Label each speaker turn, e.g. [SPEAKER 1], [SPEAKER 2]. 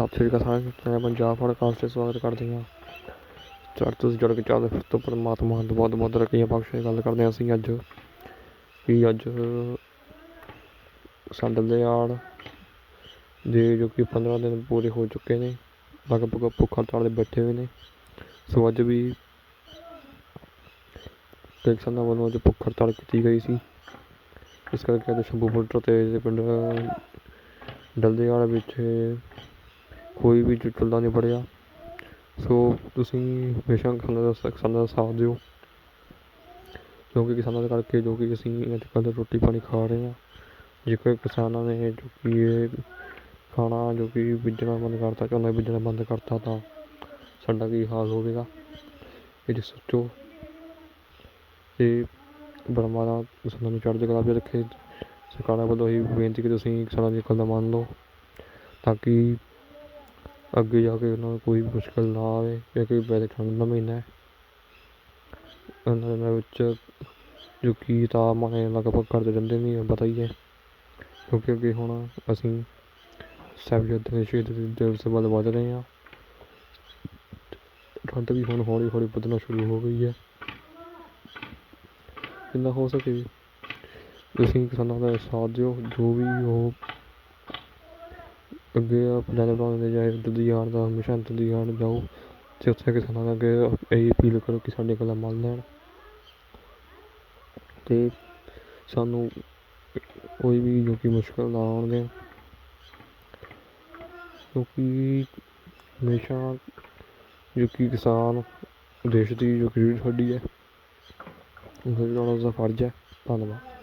[SPEAKER 1] ਸਤਿ ਸ਼੍ਰੀ ਅਕਾਲ ਸਾਰਿਆਂ ਮੈਂ ਪੰਜਾਬ ਪੋਡਕਾਸਟ 'ਤੇ ਸਵਾਗਤ ਕਰਦੇ ਹਾਂ। ਚੜ੍ਹ ਤੁਸੀਂ ਜੁੜ ਕੇ ਚੱਲਦੇ, ਫਿਰ ਤੋਂ ਪਰਮਾਤਮਾ ਤੋਂ ਬਹੁਤ ਬਹੁਤ ਰੱਖੀਆਂ ਬਖਸ਼ੇ ਗੱਲ ਕਰਦੇ ਹਾਂ ਅਸੀਂ ਅੱਜ। ਵੀ ਅੱਜ ਸੰਦਲ ਦੇ ਦੇ ਜੋ ਕਿ 15 ਦਿਨ ਪੂਰੇ ਹੋ ਚੁੱਕੇ ਨੇ, ਲਗਭਗ ਭੁੱਖ ਹੜਤਾਲ 'ਤੇ ਬੈਠੇ ਹੋਏ ਨੇ। ਸੋ ਅੱਜ ਵੀ ਕਈ ਕਿਸਾਨਾਂ ਵੱਲੋਂ ਅੱਜ ਭੁੱਖ ਹੜਤਾਲ ਕੀਤੀ ਗਈ ਸੀ। ਇਸ ਕਰਕੇ ਅੱਜ ਸ਼ੰਭੂ ਬਾਰਡਰ ਤੇ ਪਿੰਡ ਡਲਦੇ ਵਾਲੇ ਵਿੱਚ ਕੋਈ ਵੀ ਚੁੱਲ੍ਹਾ ਨਹੀਂ ਬੜਿਆ ਸੋ ਤੁਸੀਂ ਹਮੇਸ਼ਾ ਕਿਸਾਨਾਂ ਦਾ ਕਿਸਾਨਾਂ ਦਾ ਸਾਥ ਦਿਓ। ਕਿਉਂਕਿ ਕਿਸਾਨਾਂ ਦੇ ਕਰਕੇ, ਜੋ ਕਿ ਅਸੀਂ ਅੱਜ ਕੱਲ੍ਹ ਰੋਟੀ ਪਾਣੀ ਖਾ ਰਹੇ ਹਾਂ। ਜੇਕਰ ਕਿਸਾਨਾਂ ਨੇ ਜੋ ਕਿ ਇਹ ਖਾਣਾ ਜੋ ਕਿ ਬੀਜਣਾ ਬੰਦ ਕਰਤਾ, ਝੋਨਾ ਬੀਜਣਾ ਬੰਦ ਕਰਤਾ, ਤਾਂ ਸਾਡਾ ਕੀ ਹਾਲ ਹੋਵੇਗਾ? ਇਹ ਸੋਚੋ। ਤੇ ਬਰਮਾ ਦਾ ਕਿਸਾਨਾਂ ਨੂੰ ਚੜ੍ਹਦੀ ਕਲਾ ਵਿੱਚ ਰੱਖੇ। ਸਰਕਾਰਾਂ ਵੱਲੋਂ ਹੀ ਬੇਨਤੀ ਕਿ ਤੁਸੀਂ ਕਿਸਾਨਾਂ ਦੀ ਗੱਲ ਦਾ ਮੰਨ ਲਓ। ਤਾਂ ਕਿ ਅੱਗੇ ਜਾ ਕੇ ਉਹਨਾਂ ਨੂੰ ਕੋਈ ਮੁਸ਼ਕਿਲ ਨਾ ਆਵੇ ਕਿਉਂਕਿ ਵੈਸੇ ਠੰਡ ਦਾ ਮਹੀਨਾ ਹੈ। ਉਹਨਾਂ ਦਿਨਾਂ ਵਿੱਚ ਜੋ ਕਿ ਤਾਪਮਾਨ ਹੈ ਲਗਭਗ ਘੱਟਦੇ ਰਹਿੰਦੇ ਨੇ ਪਤਾ ਹੀ ਹੈ। ਕਿਉਂਕਿ ਅੱਗੇ ਹੁਣ ਅਸੀਂ ਸਾਹਿਬਜ਼ਾਦੇ ਦੇ ਸ਼ਹੀਦ ਦਿਵਸ ਵੱਲ ਵਧ ਰਹੇ ਹਾਂ। ਠੰਡ ਵੀ ਹੁਣ ਹੌਲੀ ਹੌਲੀ ਵਧਣਾ ਸ਼ੁਰੂ ਹੋ ਗਈ ਹੈ। ਜਿੰਨਾ ਹੋ ਸਕੇ, ਤੁਸੀਂ ਕਿਸਾਨਾਂ ਦਾ ਸਾਥ ਦਿਓ, ਜੋ ਵੀ ਉਹ ਅੱਗੇ ਪਲਾਨ ਬਣਾਉਂਦੇ ਜਾਏ ਦੀ ਯਾਰ ਦਾ ਹਮੇਸ਼ਾ ਦੁੱਧ ਯਾਰ ਜਾਓ। ਅਤੇ ਉੱਥੇ ਕਿਸਾਨਾਂ ਦਾ ਅੱਗੇ ਇਹੀ ਅਪੀਲ ਕਰੋ ਕਿ ਸਾਡੀਆਂ ਗੱਲਾਂ ਮੰਨ ਲੈਣ। ਅਤੇ ਸਾਨੂੰ ਕੋਈ ਵੀ ਜੋ ਕਿ ਮੁਸ਼ਕਿਲ ਨਾ ਆਉਣ ਦੇਣ। ਕਿਉਂਕਿ ਹਮੇਸ਼ਾ ਜੋ ਕਿ ਕਿਸਾਨ ਦੇਸ਼ ਦੀ ਜੋ ਕਿ ਸਾਡੀ ਹੱਡੀ ਹੈ ਉਹ ਦਾ ਫਰਜ਼ ਹੈ। ਧੰਨਵਾਦ।